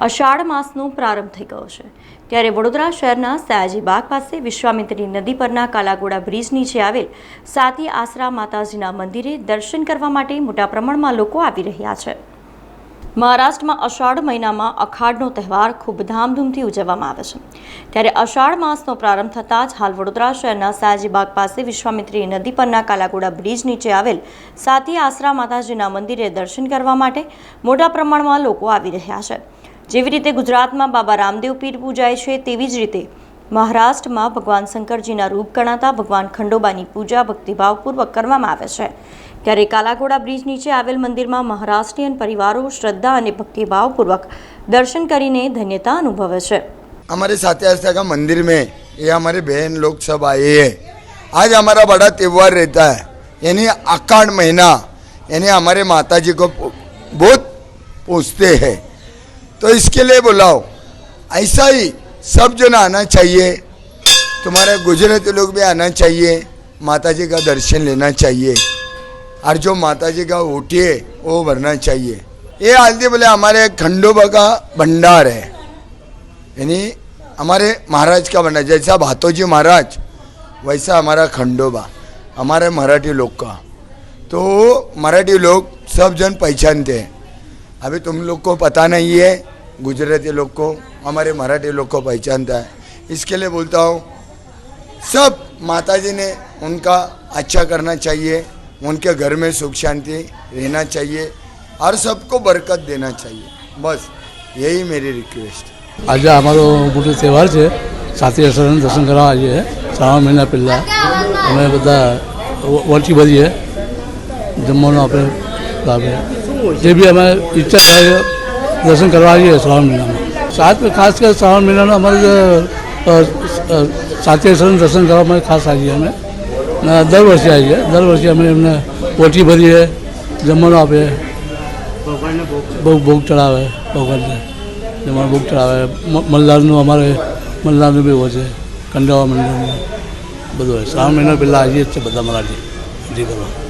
અષાઢ માસનો પ્રારંભ થઈ ગયો છે. ત્યારે વડોદરા શહેરના સયાજી બાગ પાસે વિશ્વામિત્રી નદી પરના કાલાગોડા બ્રિજ નીચે આવેલ સાતી આસરા માતાજીના મંદિરે દર્શન કરવા માટે મોટા પ્રમાણમાં લોકો આવી રહ્યા છે. મહારાષ્ટ્રમાં અષાઢ મહિનામાં અખાડનો તહેવાર ખૂબ ધામધૂમથી ઉજવવામાં આવે છે. ત્યારે અષાઢ માસનો પ્રારંભ થતાં જ હાલ વડોદરા શહેરના સયાજીબાગ પાસે વિશ્વામિત્રી નદી પરના કાલાગોડા બ્રિજ નીચે આવેલ સાતી આસરા માતાજીના મંદિરે દર્શન કરવા માટે મોટા પ્રમાણમાં લોકો આવી રહ્યા છે. જેવી રીતે ગુજરાતમાં બાબા રામદેવ પીર પૂજાય છે તેવી જ રીતે મહારાષ્ટ્રમાં ભગવાન શંકરજીના રૂપ ગણાતા ભગવાન ખંડોબાની પૂજા ભક્તિભાવપૂર્વક કરવામાં આવે છે ત્યારે કાલાઘોડા બ્રિજ નીચે આવેલ મંદિરમાં મહારાષ્ટ્રીયન પરિવારો શ્રદ્ધા અને ભક્તિભાવપૂર્વક દર્શન કરીને ધન્યતા અનુભવે છે हमारे साथी आस्था का मंदिर में ये हमारे बहन लोग सब आए हैं आज हमारा बड़ा त्यौहार रहता है यानी आकाड़ महीना यानी हमारे माता जी को बहुत पूछते हैं तो इसके लिए बुलाओ। ऐसा ही सब जन आना चाहिए। तुम्हारे गुजराती लोग भी आना चाहिए। माता जी का दर्शन लेना चाहिए। और जो माता जी का ओटी है, वो भरना चाहिए। ये आज बोले, हमारे खंडोबा का भंडार है। यानी हमारे महाराज का भंडार, जैसा भातोजी महाराज, वैसा हमारा खंडोबा, हमारे मराठी लोग का। तो मराठी लोग सब जन पहचानते हैं। अभी तुम लोग को पता नहीं है गुजराती लोग को हमारे मराठी लोग को पहचानता है इसके लिए बोलता हूँ सब माता जी ने उनका अच्छा करना चाहिए उनके घर में सुख शांति रहना चाहिए और सबको बरकत देना चाहिए बस यही मेरी रिक्वेस्ट है આજે અમારો મોટો તહેવાર છે સાતી અસરના દર્શન કરવા આવીએ શ્રાવણ મહિના પહેલાં અમે બધા વળચી ભરીએ જમવાનું આપણે લાભે જે બી અમે ઈચ્છા થાય દર્શન કરવા આવીએ શ્રાવણ મહિનામાં. સાત ખાસ કરી શ્રાવણ મહિનાનો અમારે જે સાતેશ્વરનું દર્શન કરવા માટે ખાસ આવીએ અમે. દર વર્ષે આવીએ. દર વર્ષે અમે એમને પોટી ભરીએ જમવાનું આપીએ. બહુ ભોગ ચડાવે ભગવાનને. જમવાનું ભોગ ચડાવે. મલ્લારનું અમારે મલ્લારનું બી હોય છે કંડાવા મંદિરનું બધું હોય. શ્રાવણ મહિના પહેલાં આવીએ જ છે બધા મરાઠી. જી કરવા